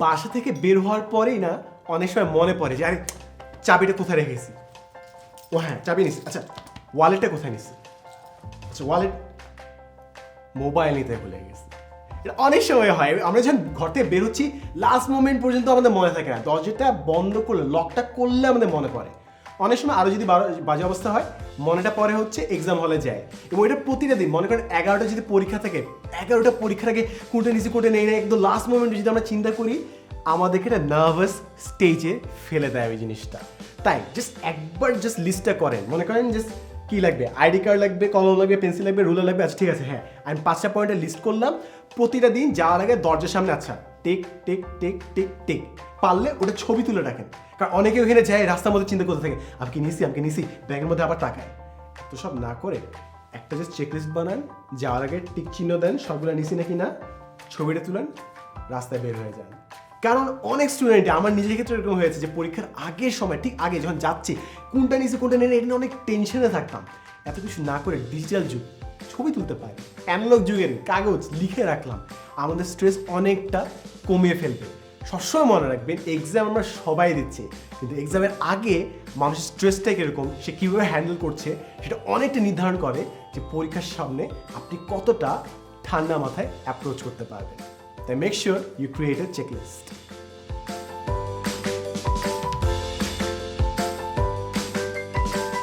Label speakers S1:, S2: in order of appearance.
S1: বাসা থেকে বের হওয়ার পরেই না অনেক সময় মনে পড়ে যে, আরে, চাবিটা কোথায় রেখেছি? ও হ্যাঁ চাবি নিস আচ্ছা ওয়ালেটটা কোথায় নিস আচ্ছা ওয়ালেট মোবাইল নিতে ভুলে গেছি। এটা অনেক সময় হয়। আমরা যখন ঘর থেকে বেরোচ্ছি লাস্ট মোমেন্ট পর্যন্ত আমাদের মনে থাকে না। দরজাটা বন্ধ করলে লকটা করলে আমাদের মনে পড়ে। অনেক সময় আরও যদি বাজে অবস্থা হয়, মনেটা পরে হচ্ছে এক্সাম হলে যায়। এবং এটা প্রতিটা দিন, মনে করেন এগারোটা যদি পরীক্ষা থাকে, এগারোটা পরীক্ষার আগে কোনটা নিচে, কোনটা নেই, না, একদম লাস্ট মোমেন্টে যদি আমরা চিন্তা করি, আমাদেরকে একটা নার্ভাস স্টেজে ফেলে দেয় ওই জিনিসটা। তাই জাস্ট একবার জাস্ট লিস্টটা করেন। মনে করেন জাস্ট কি লাগবে? আইডি কার্ড লাগবে, কলম লাগবে, পেন্সিল লাগবে রুলার লাগবে আচ্ছা ঠিক আছে হ্যাঁ। আমি পাঁচটা পয়েন্টের লিস্ট করলাম। প্রতিটা দিন যাওয়ার আগে দরজার সামনে আচ্ছা take take take take take. পারলে ওটা ছবি তুলে রাখেন। কারণ অনেকে ওখানে যায়, রাস্তার মধ্যে চিন্তা করতে থাকে, আমি কি নিছি, আমি কি নিছি? ব্যাগের মধ্যে আবার তাকায় তো সব না করে একটা জাস্ট চেকলিস্ট বানান, যাওয়ার আগে টিক চিহ্ন দেন, সবগুলো নিছি নাকি না, ছবিটা তুলেন, রাস্তায় বের হয়ে যান। কারণ অনেক স্টুডেন্ট আমার নিজের ক্ষেত্রে এরকম হয়েছে যে পরীক্ষার আগের সময়, ঠিক আগে যখন যাচ্ছি, কোনটা নিচে কোনটা নেই এটা নিয়ে অনেক টেনশনে থাকতাম। এত কিছু না করে ডিজিটাল যুগ, ছবি তুলতে পারি। অ্যানালগ যুগের কাগজ লিখে রাখলাম। আমাদের স্ট্রেস অনেকটা কমিয়ে ফেলবে। সবসময় মনে রাখবেন এক্সাম আমরা সবাই দিচ্ছি। কিন্তু এক্সামের আগে মানুষের স্ট্রেসটা কীরকম, সে কীভাবে হ্যান্ডেল করছে, সেটা অনেকটা নির্ধারণ করে যে পরীক্ষার সামনে আপনি কতটা ঠান্ডা মাথায় অ্যাপ্রোচ করতে পারবেন। তাই make sure you create a checklist